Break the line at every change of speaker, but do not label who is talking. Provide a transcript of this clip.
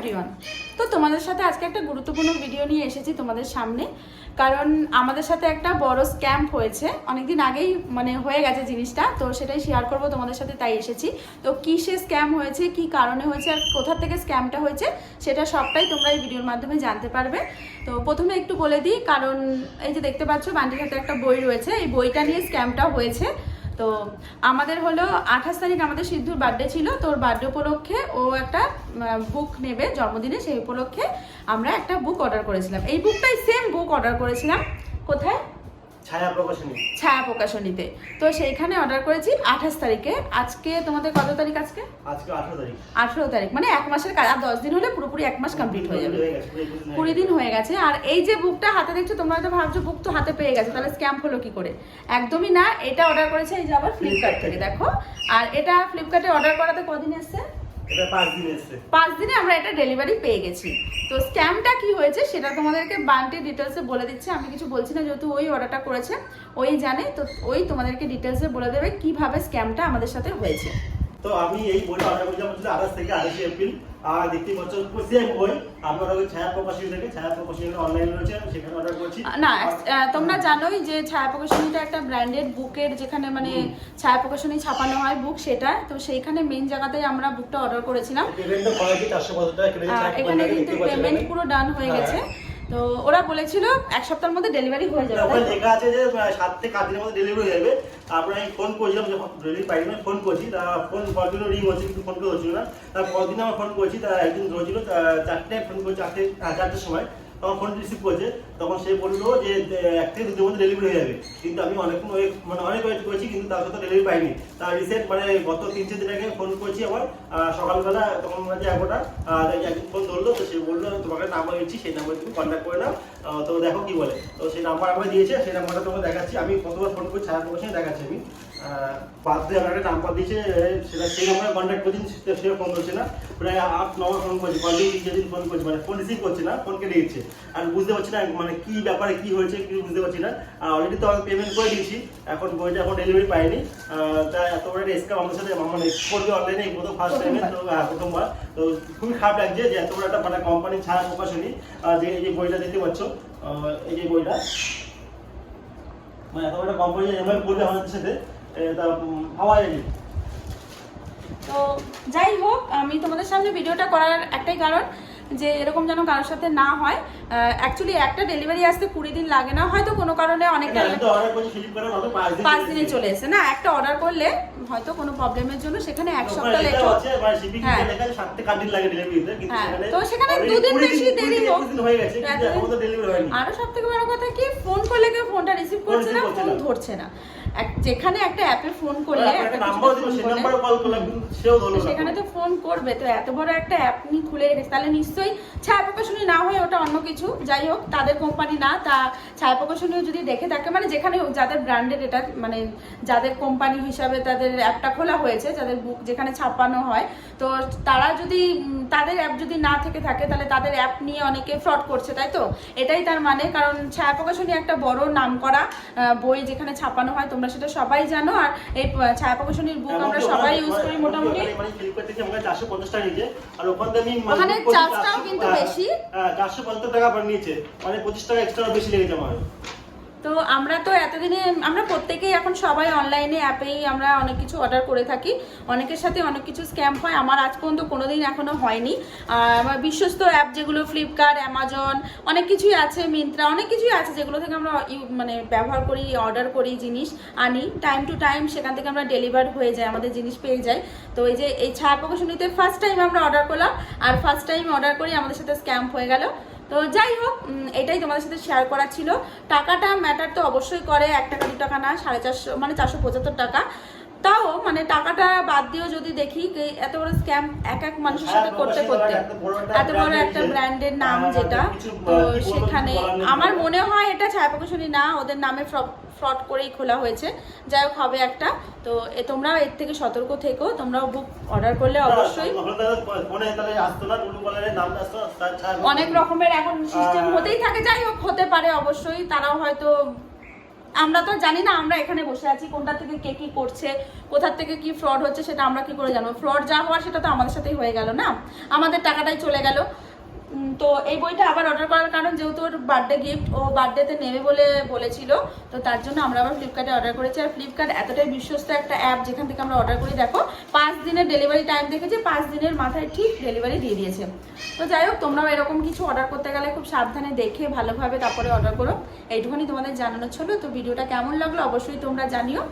Everyone তো তোমাদের সাথে আজকে একটা গুরুত্বপূর্ণ ভিডিও নিয়ে এসেছি তোমাদের সামনে। কারণ আমাদের সাথে একটা বড় স্ক্যাম্প হয়েছে। অনেকদিন আগেই মানে হয়ে গেছে জিনিসটা, তো সেটাই শেয়ার করব, তোমাদের সাথে তাই এসেছি। তো কিসে স্ক্যাম হয়েছে, কি কারণে হয়েছে, আর কোথা থেকে স্ক্যামটা হয়েছে, সেটা সবটাই তোমরা এই ভিডিওর মাধ্যমে জানতে পারবে। তো প্রথমে একটু বলে দিই, কারণ এই যে দেখতে পাচ্ছ বান্ডির হাতে একটা বই রয়েছে। এই বইটা নিয়ে স্ক্যামটা হয়েছে। তো আমাদের হলো আঠাশ তারিখ আমাদের সিদ্ধুর বার্থডে ছিল, তোর বার্থডে উপলক্ষে ও একটা বুক নেবে জন্মদিনে, সেই উপলক্ষে আমরা একটা বুক অর্ডার করেছিলাম। এই বুকটাই সেম বুক অর্ডার করেছিলাম। কোথায়?
ছায়া প্রকাশনী।
ছায়া প্রকাশনীতে। তো সেইখানে অর্ডার করেছি আঠাশ তারিখে। আজকে তোমাদের কত তারিখ আজকে?
আজকে আঠারো তারিখ।
আঠেরো তারিখ। মানে এক মাসের কাজ। আর দশ দিন হলে পুরোপুরি এক মাস কমপ্লিট হয়ে যাবে। কুড়ি দিন হয়ে গেছে। আর এই যে বুকটা হাতে দেখছ তোমরা তো ভাবছ বুক তো হাতে পেয়ে গেছে। তাহলে স্ক্যাম হলো কি করে? একদমই না। এটা অর্ডার করেছে এই যে আবার ফ্লিপকার্ট থেকে দেখো। আর এটা ফ্লিপকার্টে অর্ডার করাতে কদিন এসছে?
পাঁচ দিন
আমরা এটা ডেলিভারি পেয়ে গেছি। তো স্ক্যামটা কি হয়েছে সেটা তোমাদেরকে বান্টি ডিটেলসে বলে দিচ্ছে। আমি কিছু বলছি না, যেহেতু ওই অর্ডারটা করেছে, ওই জানে, তো ওই তোমাদেরকে ডিটেলসে বলে দেবে কীভাবে স্ক্যামটা আমাদের সাথে হয়েছে।
তো আমি এই বইটা অর্ডার করেছিলাম হচ্ছে আঠাশ থেকে আঠাশে এপ্রিল। আর দেখতে পাচ্ছ সেম বই। আমরা ওই ছায়া প্রকাশনী থেকে ছায়া প্রকাশনী অনলাইন রয়েছে আমি সেখানে অর্ডার করেছি।
না তোমরা জানোই যে ছায়া প্রকাশনীটা একটা ব্র্যান্ডেড বুকের যেখানে মানে ছায়া প্রকাশনী ছাপানো হয় বুক সেটা। তো সেইখানে মেন জায়গাতেই আমরা বুকটা অর্ডার করেছিলাম। এখানে কিন্তু পেমেন্ট পুরো ডান হয়ে
হ্যাঁ।
গেছে। তো ওরা বলেছিল এক সপ্তাহের মধ্যে ডেলিভারি হয়ে যাবে
ওখানে লেখা আছে যে সাত থেকে আট দিনের মধ্যে ডেলিভারি হয়ে যাবে। তারপরে আমি ফোন করেছিলাম যখন ডেলিভারি পাইনি আমি ফোন করছি। তা ফোন কন্টিনিউ রিং হচ্ছে কিন্তু ফোন করে হচ্ছিল না। তার পরদিন আমার ফোন করেছি তা একদিন ধরেছিল চারটে ফোন করছি চারটে চারটের সময়। তখন ফোন রিসিভ করেছে, তখন সে বলল যে, এক থেকে দুদিনের মধ্যে ডেলিভারি হয়ে যাবে। কিন্তু আমি অনেকক্ষণ ওয়েট মানে অনেক ওয়েট করেছি, কিন্তু তার সাথে ডেলিভারি পাইনি। তার রিসেন্ট মানে গত তিন চার দিন আগে ফোন করেছি আবার সকালবেলা তখন বাজে এগারোটা একদিন ফোন ধরলো, তো সে বলল তোমাকে নাম্বার দিচ্ছি, সেই নাম্বার তুমি কন্ট্যাক্ট করে নাও। তো দেখো কি বলে। তো সেই নাম্বার আমাকে দিয়েছে, সেই নাম্বারটা তোমাকে দেখাচ্ছি। আমি কতবার ফোন করে ছাড়া তোমার দেখাচ্ছি। আমি বাদ দিয়ে আমার নাম্বার দিয়েছে সেটা সেই নাম্বারে কন্ট্যাক্ট করছি সে- সে ফোন করছে না। প্রায় আট নম্বর ফোন করছি কন্টিনিউ যেদিন ফোন করছি মানে ফোন রিসিভ করছে না ফোন কেটে দিচ্ছে। আর বুঝতে পারছি না মানে কি ব্যাপারে কি হয়েছে কি বুঝতে পারছি না। অলরেডি তো আমি পেমেন্ট করে দিয়েছি এখন বইটা এখন ডেলিভারি পাইনি। আহ, তা এত বড় একটা স্ক্যাম আমাদের সাথে মানে করবে অনলাইনে এই প্রথম ফার্স্ট টাইমে তো প্রথমবার। তো খুবই খারাপ লাগছে যে এত বড় একটা মানে কোম্পানি ছাড়া প্রকাশনী যে এই যে বইটা দেখতে পাচ্ছ এই যে বইটা মানে এত বড় কোম্পানি এমন করবে আমাদের সাথে। তা
যাই হোক আমি তোমাদের সামনে ভিডিওটা করার একটাই কারণ যে এরকম যেন কারোর সাথে না হয়। অ্যাকচুয়ালি একটা ডেলিভারি আসতে কুড়ি দিন লাগে না হয়তো কোনো কারণে অনেকটা
পাঁচ দিন
চলে এসে না একটা অর্ডার করলে হয়তো কোনো প্রবলেমের জন্য সেখানে এক সপ্তাহ লেট হ্যাঁ। হ্যাঁ, তো সেখানে দুদিন বেশি দেরি হোক। আরও সব থেকে বড় কথা কি ফোন করলে কেউ ফোনটা রিসিভ করছে না ফোন ধরছে না। যেখানে একটা অ্যাপে ফোন করলে সেখানে তো ফোন করবে তো এত বড় একটা অ্যাপ নিয়ে খুলে রেখেছে। তাহলে নিশ্চয়ই ছায়া প্রকাশনী না হয়ে ওটা অন্য কিছু। যাই হোক তাদের কোম্পানি না তা ছায়া প্রকাশনীও যদি দেখে থাকে মানে যেখানে হোক, যাদের ব্র্যান্ডেড এটা মানে যাদের কোম্পানি হিসাবে তাদের অ্যাপটা খোলা হয়েছে যাদের বুক যেখানে ছাপানো হয় তো তারা যদি তাদের অ্যাপ যদি না থেকে থাকে তাহলে তাদের অ্যাপ নিয়ে অনেকে ফ্রড করছে তাই তো? এটাই তার মানে কারণ ছায়া প্রকাশনী একটা বড় নাম করা বই যেখানে ছাপানো হয় তোমরা সেটা সবাই জানো আর এই ছায়া প্রকাশনীর বুক আমরা সবাই ইউজ করি মোটামুটি
ওখানে মানে Flipkart থেকে আমাকে 450 টাকা নিয়েছে, মানে
চার্জটাও কিন্তু
হ্যাঁ,
বেশি।
চারশো 450 টাকা আবার নিয়েছে। মানে 25 টাকা এক্সট্রা বেশি লেগেছে আমার।
তো আমরা তো এতদিনে, আমরা প্রত্যেকেই এখন সবাই অনলাইনে অ্যাপেই আমরা অনেক কিছু অর্ডার করে থাকি। অনেকের সাথে অনেক কিছু স্ক্যাম হয়। আমার আজ পর্যন্ত কোনোদিন এখনও হয়নি। আমার বিশ্বস্ত অ্যাপ যেগুলো ফ্লিপকার্ট অ্যামাজন অনেক কিছুই আছে মিন্ত্রা অনেক কিছুই আছে যেগুলো থেকে আমরা মানে ব্যবহার করি অর্ডার করি জিনিস, আনি। টাইম টু টাইম সেখান থেকে আমরা ডেলিভার হয়ে যায়, আমাদের জিনিস পেয়ে যাই তো এই যে, এই ছায়া প্রকাশনীতে ফার্স্ট টাইম আমরা অর্ডার করলাম। আর ফার্স্ট টাইম অর্ডার করি আমাদের সাথে স্ক্যাম হয়ে গেল। তো যাই হোক এটাই তোমাদের সাথে শেয়ার করা ছিল। টাকাটা ম্যাটার তো অবশ্যই করে এক টাকা দু টাকা না, সাড়ে চারশো মানে চারশো পঁচাত্তর টাকা। তাও মানে টাকাটা বাদ দিয়েও যদি দেখি এত বড় স্ক্যাম এক এক মানুষের সাথে করতে করতে এত বড় একটা ব্র্যান্ডের নাম যেটা তো সেখানে আমার মনে হয় এটা ছায়া প্রকাশনী না ওদের নামে ফ্রড করেই খোলা হয়েছে। যাই হোক হবে একটা। তো এ তোমরাও এর থেকে সতর্ক থেকো তোমরাও বুক অর্ডার করলে অবশ্যই। অনেক রকমের এখন সিস্টেম হতেই থাকে যাই হোক হতে পারে অবশ্যই। তারাও হয়তো আমরা তো জানি না আমরা এখানে বসে আছি, কোনটা থেকে কে কি করছে, কোথার থেকে কি ফ্রড হচ্ছে সেটা আমরা কি করে জানব? ফ্রড যা হওয়ার সেটা তো আমাদের সাথেই হয়ে গেল না? আমাদের টাকাটাই চলে গেল। তো এই বইটা আবার অর্ডার করার কারণ যেহেতু ওর বার্থডে গিফট ও বার্থডেতে নেবে বলে বলেছিল, তো তার জন্য আমরা আবার ফ্লিপকার্টে অর্ডার করেছি। আর ফ্লিপকার্ট এতটাই বিশ্বস্ত একটা অ্যাপ যেখান থেকে আমরা অর্ডার করি, দেখো, পাঁচ দিনের ডেলিভারি টাইম দেখেছে, পাঁচ দিনের মাথায় ঠিক ডেলিভারি দিয়ে দিয়েছে। তো যাই হোক, তোমরাও এরকম কিছু অর্ডার করতে গেলে খুব সাবধানে দেখে ভালোভাবে তারপরে অর্ডার করো। এইটুখানি তোমাদের জানানো ছিল। তো ভিডিওটা কেমন লাগল অবশ্যই তোমরা জানিও।